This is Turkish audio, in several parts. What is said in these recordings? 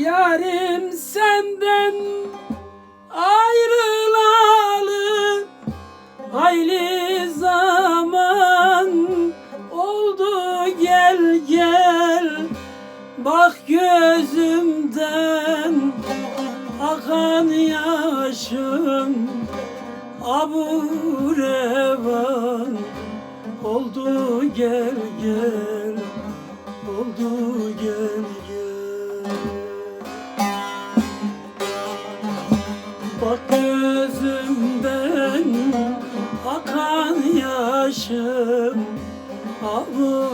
Yarim senden ayrılalı hayli zaman oldu gel gel. Bak gözümden akan yaşım Abu oldu gel gel. Oldu gel gel yaşım Abu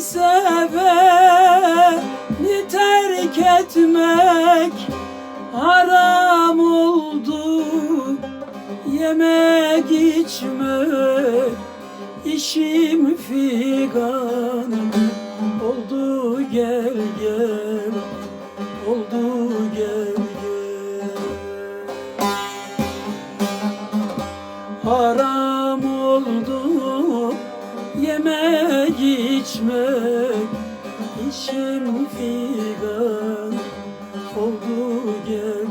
seveni terk etmek Haram oldu. Yemek içmek İşim figan oldu. Gel gel İşim figan oldu gel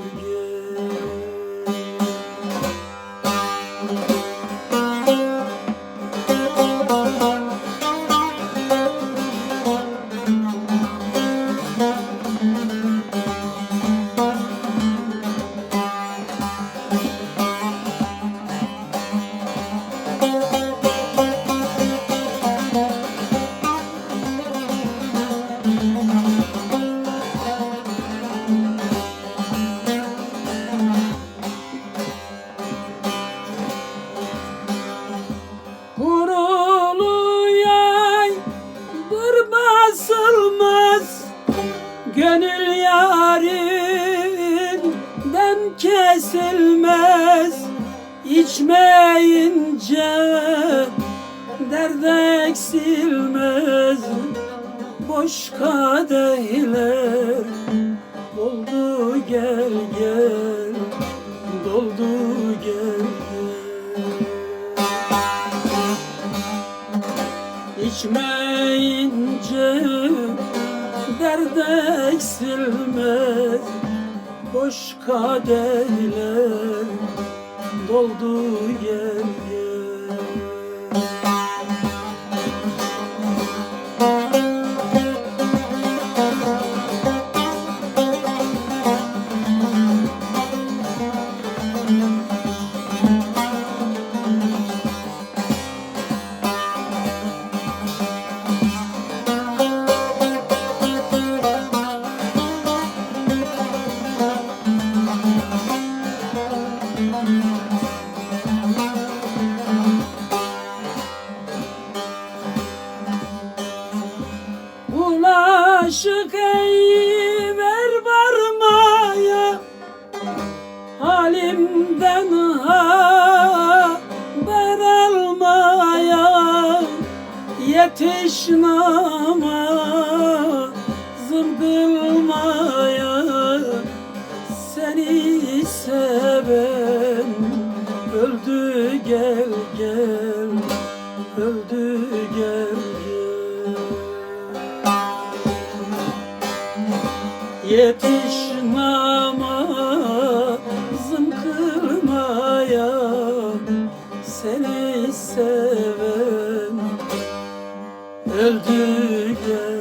kesilmez. İçmeyince dert eksilmez. Boş kadehler doldu gel gel Doldu gel gel. İçmeyince dert eksilmez Boş kadehler doldu gel gel Bulaşık ey ver varmaya Halimden haber almaya Yetiş namazım kılmaya Seni seven öldü gel Yetiş namazım kılmaya Seni seven öldü gel